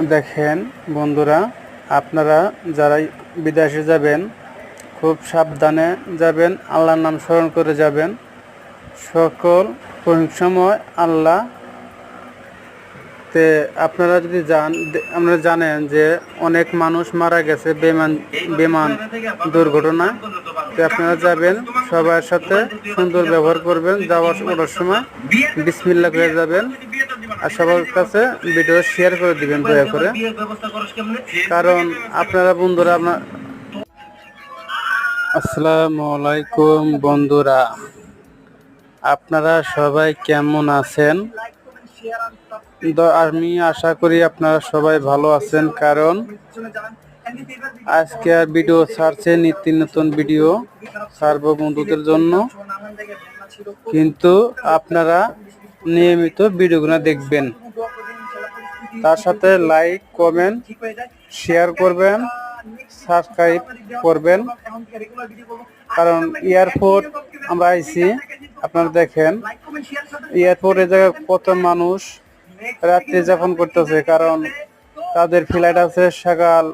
দেখেন বন্ধুরা, আপনারা যারা বিদেশে যাবেন, খুব সাবধানে যাবেন, আল্লাহর নাম স্মরণ করে যাবেন। সকল সময় আল্লাহ তে আপনারা যদি দে- আপনারা জানেন যে অনেক মানুষ মারা গেছে বিমান বিমান দুর্ঘটনা। তো আপনারা যাবেন সবার সাথে সুন্দর ব্যবহার করবেন, যাওয়ার ওঠার সময় বিসমিল্লা করে যাবেন। আর সবার কাছে ভিডিও শেয়ার করে দিবেন, দয়া করে। কারণ আপনারা বন্ধুরা আপনার আসসালামু আলাইকুম বন্ধুরা। আপনারা সবাই কেমন আছেন? আমি আশা করি আপনারা সবাই ভালো আছেন, কারণ আজকে আর ভিডিও ছাড়ছে নিত্য নতুন ভিডিও ছাড়বো বন্ধুদের জন্য। কিন্তু আপনারা নিয়মিত ভিডিওগুলো দেখবেন। তার সাথে লাইক কমেন্ট শেয়ার করবেন সাবস্ক্রাইব করবেন। কারণ এয়ারপোর্ট আমরা আইছি, আপনারা দেখেন, এয়ারপোর্টে জায়গায় কত মানুষ রাত্রি যাপন করতেছে। কারণ তাদের ফ্লাইট আছে সকাল